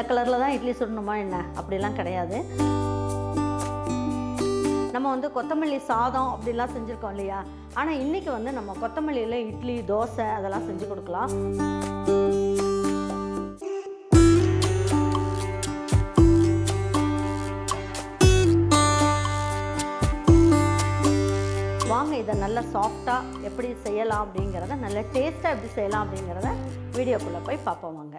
வெள்ளை கலரில் தான் இட்லி சுடணுமா என்ன? அப்படிலாம் கிடையாது. நம்ம வந்து கொத்தமல்லி சாதம் அப்படிலாம் செஞ்சுருக்கோம் இல்லையா? ஆனால் இன்றைக்கி வந்து நம்ம கொத்தமல்லியில் இட்லி தோசை அதெல்லாம் செஞ்சு கொடுக்கலாம். வாங்க இதை நல்லா சாஃப்டாக எப்படி செய்யலாம் அப்படிங்கிறத நல்ல டேஸ்ட்டாக எப்படி செய்யலாம் அப்படிங்கிறத வீடியோக்குள்ளே போய் பார்ப்போம் வாங்க.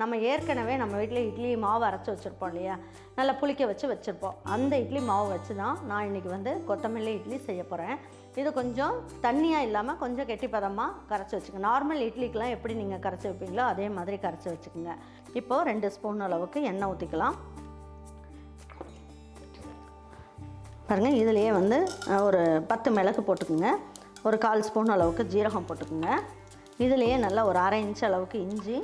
நம்ம ஏற்கனவே நம்ம வீட்டில் இட்லி மாவு அரைச்சி வச்சுருப்போம் இல்லையா? நல்லா புளிக்க வச்சு வச்சுருப்போம். அந்த இட்லி மாவு வச்சு தான் நான் இன்றைக்கி வந்து கொத்தமல்லி இட்லி செய்ய போகிறேன் இது கொஞ்சம் தண்ணியாக இல்லாமல் கொஞ்சம் கெட்டிப்பதமாக கரைச்சி வச்சுக்கோங்க நார்மல் இட்லிக்கெலாம் எப்படி நீங்கள் கரைச்சி வைப்பீங்களோ அதே மாதிரி கரைச்சி வச்சுக்கோங்க. இப்போது ரெண்டு ஸ்பூன் அளவுக்கு எண்ணெய் ஊற்றிக்கலாம் பாருங்கள் இதுலேயே வந்து ஒரு பத்து மிளகு போட்டுக்குங்க. ஒரு கால் ஸ்பூன் அளவுக்கு ஜீரகம் போட்டுக்குங்க. இதுலேயே நல்லா ஒரு அரை இன்ச் அளவுக்கு இஞ்சி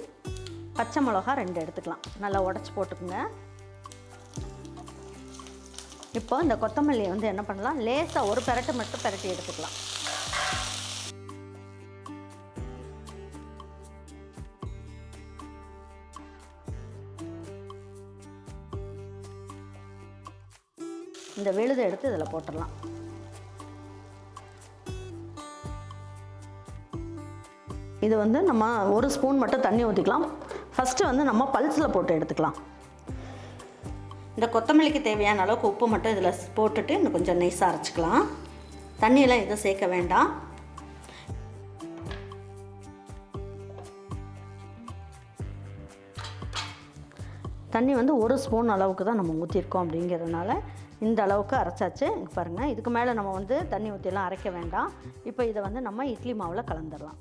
பச்சை மிளகா ரெண்டு எடுத்துக்கலாம். நல்லா உடச்சி போட்டுக்குங்க. இப்போ இந்த கொத்தமல்லியை வந்து என்ன பண்ணலாம்? லேசாக ஒரு பெரட்டு மட்டும் பெரட்டி எடுத்துக்கலாம். இந்த விழுதை எடுத்து இதில் போட்டுடலாம். இது வந்து நம்ம ஒரு ஸ்பூன் மட்டும் தண்ணி ஊற்றிக்கலாம் ஃபஸ்ட்டு வந்து நம்ம பல்ஸில் போட்டு எடுத்துக்கலாம். இந்த கொத்தமல்லிக்கு தேவையான அளவுக்கு உப்பு மட்டும் இதில் போட்டுட்டு இன்னும் கொஞ்சம் நைஸாக அரைச்சிக்கலாம் தண்ணியெல்லாம் எதுவும் சேர்க்க வேண்டாம். தண்ணி வந்து ஒரு ஸ்பூன் அளவுக்கு தான் நம்ம ஊற்றிருக்கோம் அப்படிங்கிறதுனால இந்த அளவுக்கு அரைச்சாச்சு. பாருங்கள் இதுக்கு மேலே நம்ம வந்து தண்ணி ஊற்றிலாம் அரைக்க வேண்டாம். இப்போ இதை வந்து நம்ம இட்லி மாவில் கலந்துடலாம்.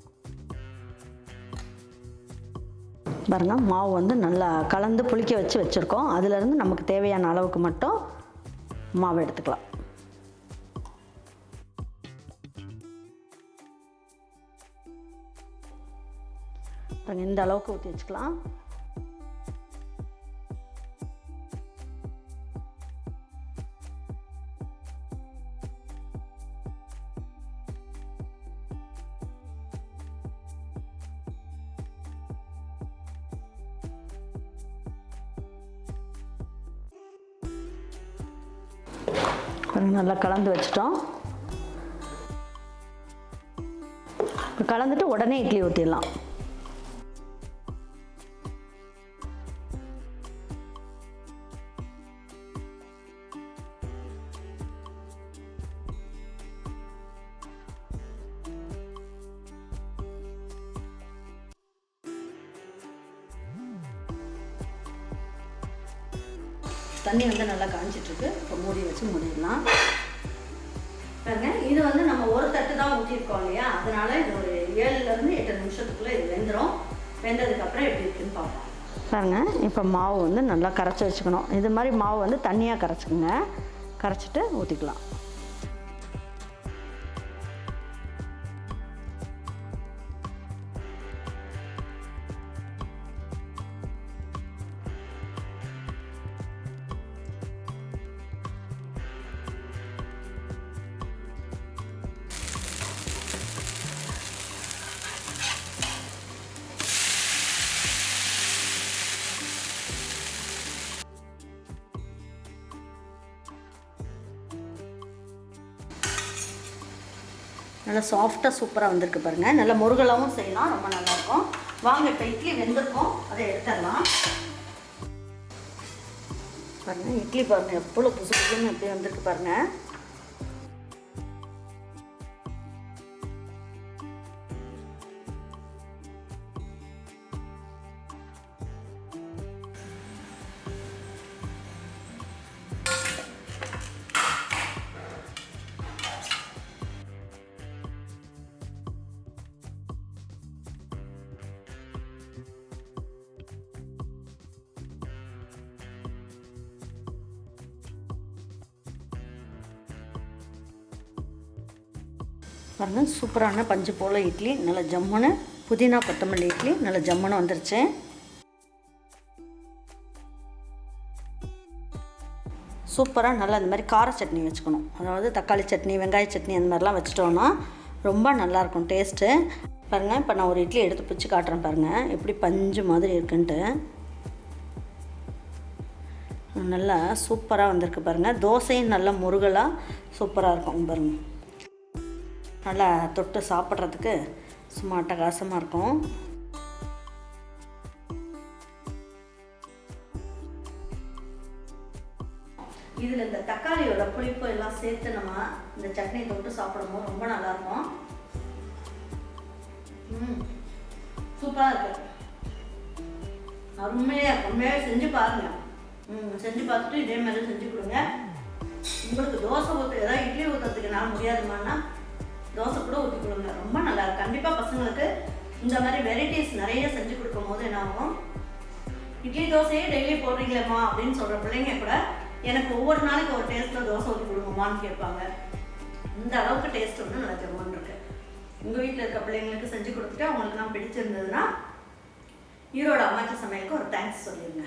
பாருங்கள் மாவு வந்து நல்லா கலந்து புளிக்க வச்சு வச்சுருக்கோம். அதுலேருந்து நமக்கு தேவையான அளவுக்கு மட்டும் மாவு எடுத்துக்கலாம். பாருங்க இந்த அளவுக்கு ஊற்றி வச்சுக்கலாம். நல்லா கலந்து வச்சிட்டோம். கலந்துட்டு உடனே இட்லி ஊற்றிடலாம் தண்ணி வந்து நல்லா காஞ்சிட்ருக்கு. இப்போ மூடி வச்சு மூடிடலாம். பாருங்க இது வந்து நம்ம ஒரு தட்டு தான் ஊற்றிருக்கோம் இல்லையா? அதனால இது ஒரு ஏழுலேருந்து எட்டு நிமிஷத்துக்குள்ளே இது வெந்துடும் வெந்ததுக்கப்புறம் எப்படி இருக்குன்னு பார்ப்போம். பாருங்க இப்போ மாவு வந்து நல்லா கரைச்சி வச்சுக்கணும். இது மாதிரி மாவு வந்து தண்ணியாக கரைச்சிக்கோங்க. கரைச்சிட்டு ஊற்றிக்கலாம் நல்லா சாஃப்டாக சூப்பராக வந்திருக்கு பாருங்கள் நல்லா முருகலாகவும் செய்யலாம் ரொம்ப நல்லாயிருக்கும். வாங்க இப்போ இட்லி வெந்திருக்கோம். அதை எடுத்துடலாம். பாருங்கள் இட்லி பாருங்கள் எவ்வளோ புதுசு புதுன்னு எப்படி வந்திருக்கு பாருங்கள் பாருங்கள் சூப்பரான பஞ்சு போல் இட்லி நல்ல ஜம்முன்னு புதினா கொத்தமல்லி இட்லி நல்ல ஜம்முன்னு வந்துருச்சு. சூப்பராக நல்லா இந்த மாதிரி கார சட்னி வச்சுக்கணும். அதாவது தக்காளி சட்னி வெங்காய சட்னி அந்த மாதிரிலாம் வச்சுட்டோன்னா ரொம்ப நல்லாயிருக்கும் டேஸ்ட்டு பாருங்கள் இப்போ நான் ஒரு இட்லி எடுத்து பிச்சு காட்டுறேன் பாருங்கள் எப்படி பஞ்சு மாதிரி இருக்குன்ட்டு. நல்லா சூப்பராக வந்திருக்கு பாருங்கள் தோசையும் நல்லா முருகலாக சூப்பராக இருக்கும் பாருங்கள் நல்லா தொட்டு சாப்பிட்றதுக்கு சும்மா அட்டகாசமாக இருக்கும். இதில் இந்த தக்காளியோட புளிப்பு எல்லாம் சேர்த்து நம்ம இந்த சட்னி தொட்டு சாப்பிடும்போது ரொம்ப நல்லாயிருக்கும் ம் சூப்பராக இருக்கு. அருமையாக இருக்கும். உண்மையாக செஞ்சு பாருங்கள் ம் செஞ்சு பார்த்துட்டு இதே மாதிரி செஞ்சு கொடுங்க. உங்களுக்கு தோசை ஊற்று ஏதாவது இட்லி ஊற்றுறதுக்கு நான் முடியாதுமான்னா தோசை கூட ஊற்றி கொடுங்க. ரொம்ப நல்லா கண்டிப்பாக பசங்களுக்கு இந்த மாதிரி வெரைட்டிஸ் நிறைய செஞ்சு கொடுக்கும் போது என்ன ஆகும் இட்லி தோசையே டெய்லி போடுறீங்களேம்மா அப்படின்னு சொல்கிற பிள்ளைங்க கூட எனக்கு ஒவ்வொரு நாளைக்கு ஒரு டேஸ்ட்டில் தோசை ஊற்றி கொடுங்கம்மான்னு கேட்பாங்க. இந்த அளவுக்கு டேஸ்ட் வந்து நல்லா ஜம்முன்னு இருக்கு. உங்கள் வீட்டில் இருக்க பிள்ளைங்களுக்கு செஞ்சு கொடுத்துட்டு அவங்களுக்குலாம் பிடிச்சிருந்ததுன்னா ஈரோடு அம்மாச்சி சமையலுக்கு ஒரு தேங்க்ஸ் சொல்லிடுங்க